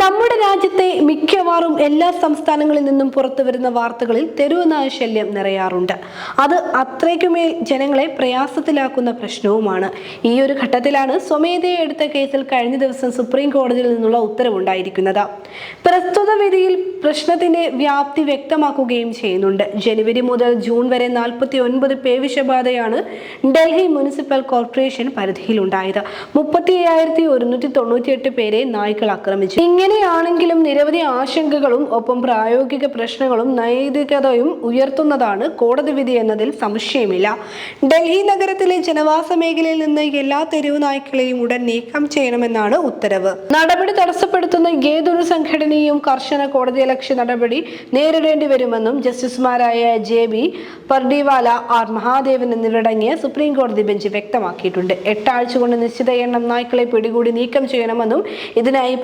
നമ്മുടെ രാജ്യത്തെ മിക്കവാറും എല്ലാ സംസ്ഥാനങ്ങളിൽ നിന്നും പുറത്തു വരുന്ന വാർത്തകളിൽ തെരുവുനായ ശല്യം നിറയാറുണ്ട്. അത് അത്രയ്ക്കുമേൽ ജനങ്ങളെ പ്രയാസത്തിലാക്കുന്ന പ്രശ്നവുമാണ്. ഈ ഒരു ഘട്ടത്തിലാണ് സ്വമേധയെ എടുത്ത കേസിൽ കഴിഞ്ഞ ദിവസം സുപ്രീം കോടതിയിൽ നിന്നുള്ള ഉത്തരവുണ്ടായിരിക്കുന്നത്. പ്രസ്തുത വിധിയിൽ പ്രശ്നത്തിന്റെ വ്യാപ്തി വ്യക്തമാക്കുകയും ചെയ്യുന്നുണ്ട്. ജനുവരി മുതൽ ജൂൺ വരെ നാൽപ്പത്തി ഒൻപത് പേവിഷബാധയാണ് ഡൽഹി മുനിസിപ്പൽ കോർപ്പറേഷൻ പരിധിയിലുണ്ടായത്. മുപ്പത്തി അയ്യായിരത്തി ഒരുന്നൂറ്റി തൊണ്ണൂറ്റിയെട്ട് പേരെ നായ്ക്കൾ ആക്രമിച്ചു. ഇങ്ങനെയാണെങ്കിലും നിരവധി ആശങ്കകളും ഒപ്പം പ്രായോഗിക പ്രശ്നങ്ങളും നൈതികതയും ഉയർത്തുന്നതാണ് കോടതി വിധി എന്നതിൽ സംശയമില്ല. ഡൽഹി നഗരത്തിലെ ജനവാസ മേഖലയിൽ നിന്ന് എല്ലാ തെരുവ് നായ്ക്കളെയും ഉടൻ നീക്കം ചെയ്യണമെന്നാണ് ഉത്തരവ്. നടപടി തടസ്സപ്പെടുത്തുന്ന ഏതൊരു സംഘടനയും കർശന കോടതിയലക്ഷ്യ നടപടി നേരിടേണ്ടി വരുമെന്നും ജസ്റ്റിസുമാരായ J B Pardiwala R Mahadevan എന്നിവരടങ്ങിയ സുപ്രീം കോടതി ബെഞ്ച് വ്യക്തമാക്കിയിട്ടുണ്ട്. എട്ടാഴ്ച കൊണ്ട് നിശ്ചിത എണ്ണം നായ്ക്കളെ പിടികൂടി നീക്കം ചെയ്യണമെന്നും ഇതിനായി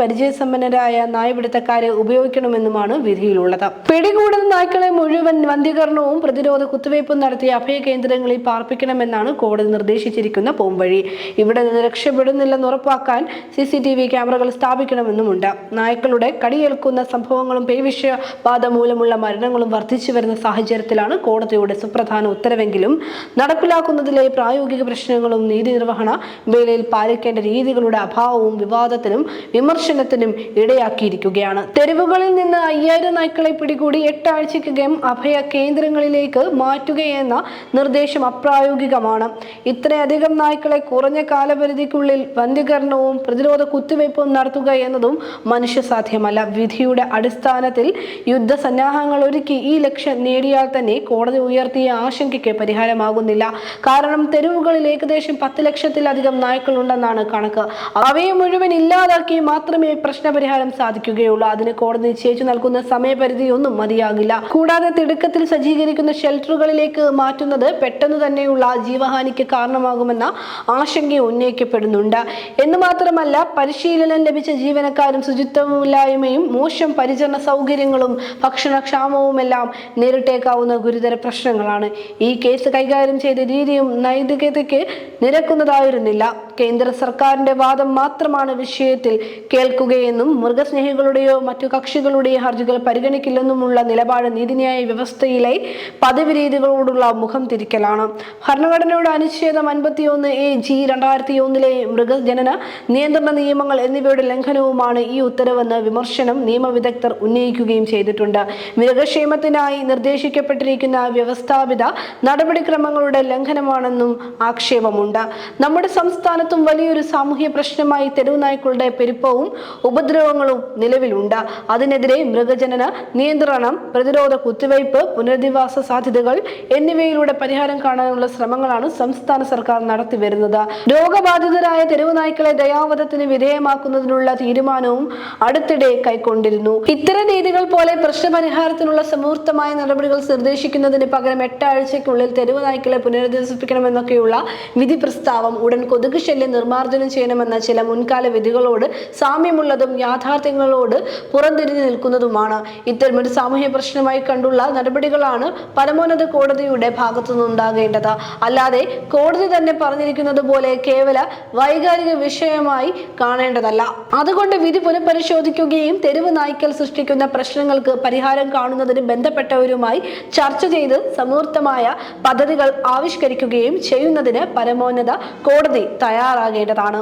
പരിചയസമ്പന്നരായ നായ്പിടുത്തക്കാരെ ഉപയോഗിക്കണമെന്നുമാണ് വിധിയിലുള്ളത്. പിടികൂടുന്ന നായ്ക്കളെ മുഴുവൻ വന്ധ്യകരണവും പ്രതിരോധ കുത്തിവയ്പും നടത്തിയ അഭയ കേന്ദ്രങ്ങളിൽ പാർപ്പിക്കണമെന്നാണ് കോടതി നിർദ്ദേശിച്ചിരിക്കുന്ന പോംവഴി. ഇവിടെ നിന്ന് രക്ഷപ്പെടുന്നില്ലെന്ന് ഉറപ്പാക്കാൻ സി സി ടി വി ക്യാമറകൾ സ്ഥാപിക്കണമെന്നുമുണ്ട്. നായ്ക്കളുടെ കടിയേൽക്കുന്ന സംഭവങ്ങളും പേവിഷബാധ മൂലമുള്ള മരണങ്ങളും വർദ്ധിച്ചു വരുന്ന സാഹചര്യത്തിലാണ് കോടതിയുടെ സുപ്രധാന ഉത്തരവെങ്കിലും. നടപ്പിലാക്കുന്നതിലെ പ്രായോഗിക പ്രശ്നങ്ങളും നീതി നിർവഹണ വേലയിൽ പാലിക്കേണ്ട രീതികളുടെ അഭാവവും വിവാദത്തിനും വിമർശനത്തിനും ഇടയാക്കിയിരിക്കുകയാണ്. തെരുവുകളിൽ നിന്ന് അയ്യായിരം നായ്ക്കളെ പിടികൂടി എട്ടാഴ്ചക്കകം അഭയ കേന്ദ്രങ്ങളിലേക്ക് മാറ്റുകയെന്ന നിർദ്ദേശം അപ്രായോഗികമാണ്. ഇത്രയധികം നായ്ക്കളെ കുറഞ്ഞ കാലപരിധിക്കുള്ളിൽ വന്ധ്യകരണവും പ്രതിരോധ കുത്തിവയ്പും നടത്തുക എന്നതും മനുഷ്യസാധ്യമല്ല. വിധിയുടെ അടിസ്ഥാനത്തിൽ യുദ്ധസന്നാഹങ്ങൾ ഒരുക്കി ഈ ലക്ഷ്യം നേടിയാൽ തന്നെ കോടതി ഉയർത്തിയ ആശങ്കയ്ക്ക് പരിഹാരമാകുന്നില്ല. കാരണം തെരുവുകളിൽ ഏകദേശം പത്ത് ലക്ഷത്തിലധികം നായ്ക്കളുണ്ടെന്നാണ് കണക്ക്. അവയെ മുഴുവൻ ഇല്ലാതാക്കി മാത്രമേ പ്രശ്നപരിഹാരം സാധിക്കുകയുള്ളൂ. അതിന് കോടതി നിശ്ചയിച്ചു നൽകുന്ന സമയപരിധിയൊന്നും മതിയാകില്ല. കൂടാതെ തിടുക്കത്തിൽ സജ്ജീകരിക്കുന്ന ഷെൽട്ടറുകളിലേക്ക് മാറ്റുന്നത് പെട്ടെന്ന് തന്നെയുള്ള ജീവഹാനിക്ക് കാരണമാകുമെന്ന ആശങ്ക ഉന്നയിക്കപ്പെടുന്നുണ്ട്. എന്ന് മാത്രമല്ല പരിശീലനം ലഭിച്ച ജീവനക്കാരും ശുചിത്വമില്ലായ്മയും മോശം പരിചരണ സൗകര്യങ്ങളും ഭക്ഷണക്ഷാമവുമെല്ലാം നേരിട്ടേക്കാവുന്ന ഗുരുതര പ്രശ്നങ്ങളാണ്. ഈ കേസ് കൈകാര്യം ചെയ്ത രീതിയും നൈതികതയ്ക്ക് നിരക്കുന്നതായിരുന്നില്ല. കേന്ദ്ര സർക്കാരിന്റെ വാദം മാത്രമാണ് വിഷയത്തിൽ കേൾക്കുകയെന്നും മൃഗസ്നേഹികളുടെയോ മറ്റു കക്ഷികളുടെയോ ഹർജികൾ പരിഗണിക്കില്ലെന്നുമുള്ള നിലപാട് നീതിന്യായ വ്യവസ്ഥയിലെ പതിവ് രീതികളോടുള്ള മുഖം തിരിക്കലാണ്. ഭരണഘടനയുടെ അനുച്ഛേദം അൻപത്തിയൊന്ന് എ ജി രണ്ടായിരത്തി ഒന്നിലെ മൃഗജനന നിയന്ത്രണ നിയമങ്ങൾ എന്നിവയുടെ ലംഘനവുമാണ് ഈ ഉത്തരവെന്ന് വിമർശനം നിയമവിദഗ്ധർ ഉന്നയിക്കുകയും ചെയ്തിട്ടുണ്ട്. മൃഗക്ഷേമത്തിനായി നിർദ്ദേശിക്കപ്പെട്ടിരിക്കുന്ന വ്യവസ്ഥാപിത നടപടിക്രമങ്ങളുടെ ലംഘനമാണെന്നും ആക്ഷേപമുണ്ട്. നമ്മുടെ സംസ്ഥാനത്തും വലിയൊരു സാമൂഹ്യ പ്രശ്നമായി തെരുവ് നായ്ക്കളുടെ പെരുപ്പവും ഉപദ്രവങ്ങളും നിലവിലുണ്ട്. അതിനെതിരെ മൃഗജനന നിയന്ത്രണം പ്രതിരോധ കുത്തിവയ്പ് പുനരധിവാസ സാധ്യതകൾ എന്നിവയിലൂടെ പരിഹാരം കാണാനുള്ള ശ്രമങ്ങളാണ് സംസ്ഥാന സർക്കാർ നടത്തിവരുന്നത് രോഗബാധിതരായ തെരുവ് നായ്ക്കളെ ദയാവധത്തിന് വിധേയമാക്കുന്നതിനുള്ള തീരുമാനവും അടുത്തിടെ കൈക്കൊണ്ടിരുന്നു. ഇത്തരം രീതികൾ പോലെ പ്രശ്നപരിഹാരത്തിനുള്ള സമൂർത്തമായ നടപടികൾ നിർദ്ദേശിക്കുന്നതിന് പകരം എട്ടാഴ്ചയ്ക്കുള്ളിൽ തെരുവ് നായ്ക്കളെ പുനരധിവസിപ്പിക്കണമെന്നൊക്കെയുള്ള വിധി പ്രസ്താവം ഉടൻ കൊതുക് നിർമ്മാർജനം ചെയ്യണമെന്ന ചില മുൻകാല വിധികളോട് സാമ്യമുള്ളതും യാഥാർത്ഥ്യങ്ങളോട് പുറംതിരിഞ്ഞു നിൽക്കുന്നതുമാണ് ഇത്തരമൊരു സാമൂഹ്യ പ്രശ്നമായി കണ്ടുള്ള നടപടികളാണ് പരമോന്നത കോടതിയുടെ ഭാഗത്തുനിന്നുണ്ടാകേണ്ടത് അല്ലാതെ കോടതി തന്നെ പറഞ്ഞിരിക്കുന്നത് പോലെ കേവല വൈകാരിക വിഷയമായി കാണേണ്ടതല്ല അതുകൊണ്ട് വിധി പുനഃപരിശോധിക്കുകയും തെരുവ് നായ്ക്കൽ സൃഷ്ടിക്കുന്ന പ്രശ്നങ്ങൾക്ക് പരിഹാരം കാണുന്നതിന് ബന്ധപ്പെട്ടവരുമായി ചർച്ച ചെയ്ത് സമൂർത്തമായ പദ്ധതികൾ ആവിഷ്കരിക്കുകയും ചെയ്യുന്നതിന് പരമോന്നത കോടതി തയ്യാറാകേണ്ടതാണ്.